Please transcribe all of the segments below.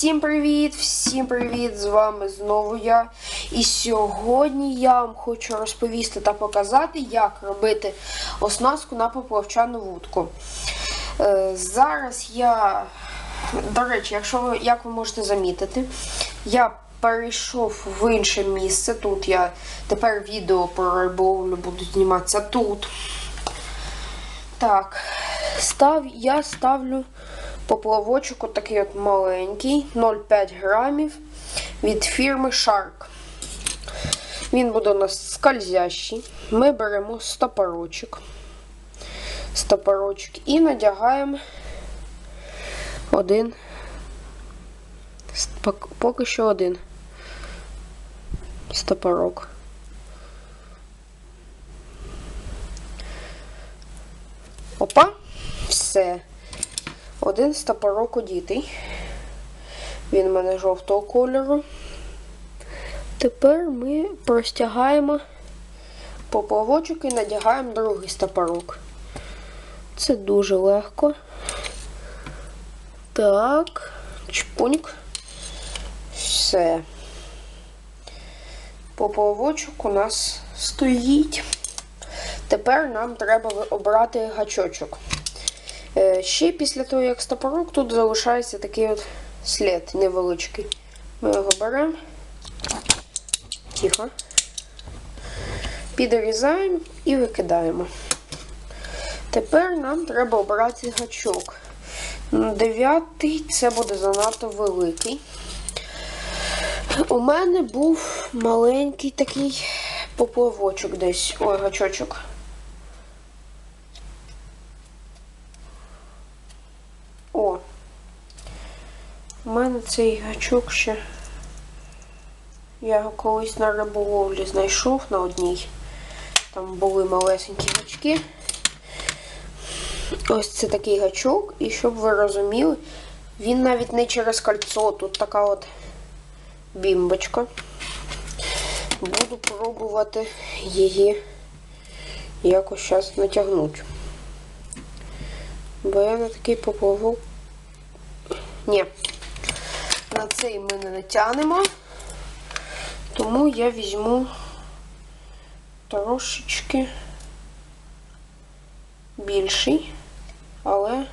Всім привіт! Всім привіт! З вами знову я. І сьогодні я вам хочу розповісти та показати, як робити оснастку на поплавчану вудку. Е, зараз я, до речі, якщо ви, як ви можете замітити, я перейшов в інше місце. Тут я тепер відео про риболовлю буду зніматися тут. Так, став, я ставлю поплавочок отакий от маленький, 0,5 грамів від фірми Shark. Він буде у нас скользящий. Ми беремо стопорочок. Стопорочок і надягаємо один. Поки що один стопорок. Опа, все. Один стопорок одітий. Він у мене жовтого кольору. Тепер ми простягаємо поплавочок і надягаємо другий стопорок. Це дуже легко. Так, чпуньк. Все. Поплавочок у нас стоїть. Тепер нам треба обрати гачочок. Ще після того, як стопорок, тут залишається такий от слід невеличкий. Ми його беремо. Тихо. Підрізаємо і викидаємо. Тепер нам треба обрати гачок. Дев'ятий це буде занадто великий. У мене був маленький такий поплавочок десь. Ой, гачочок. О. У мене цей гачок ще. Я його колись на риболовлі знайшов на одній. Там були малесенькі гачки. Ось це такий гачок, і щоб ви розуміли, він навіть не через кольцо, тут така от бімбочка. Буду пробувати її якось зараз натягнути. Бо я на такий поплавок. Ні, на цей ми не натягнемо, тому я візьму трошечки більший, але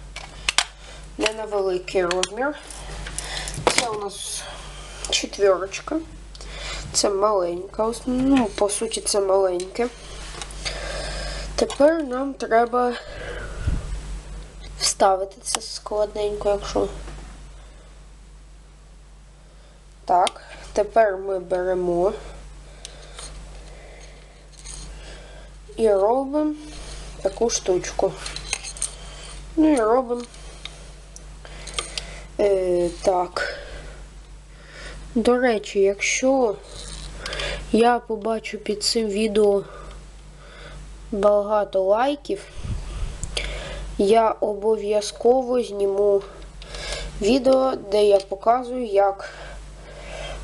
не на великий розмір. Це у нас четверочка. Це маленька, ну, по суті, це маленьке. Тепер нам треба вставити це складненько, якщо. Так, тепер ми беремо і робимо таку штучку. Ну і робимо е, так. До речі, якщо я побачу під цим відео багато лайків, я обов'язково зніму відео, де я показую, як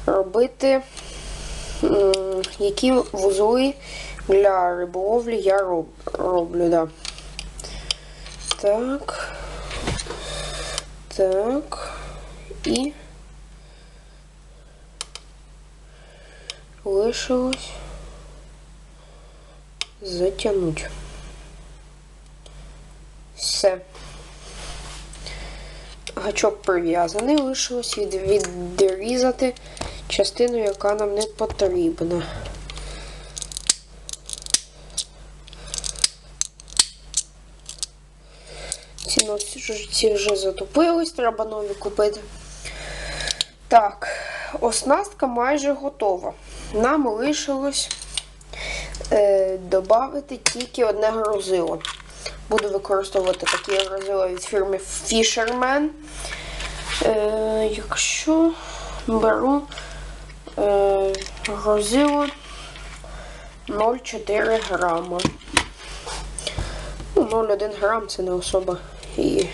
робити, які вузли для риболовлі я роб, роблю. Да. Так. Так. І лишилось затягнути. Все. Гачок прив'язаний, лишилось від, відрізати частину, яка нам не потрібна. Ці носичі вже затупились, треба нові купити. Так, оснастка майже готова. Нам лишилось е, додати тільки одне грузило. Буду використовувати такі грузила від фірми Fisherman. Е, якщо беру е, 0,4 грама. Ну, 0,1 грам це не особа і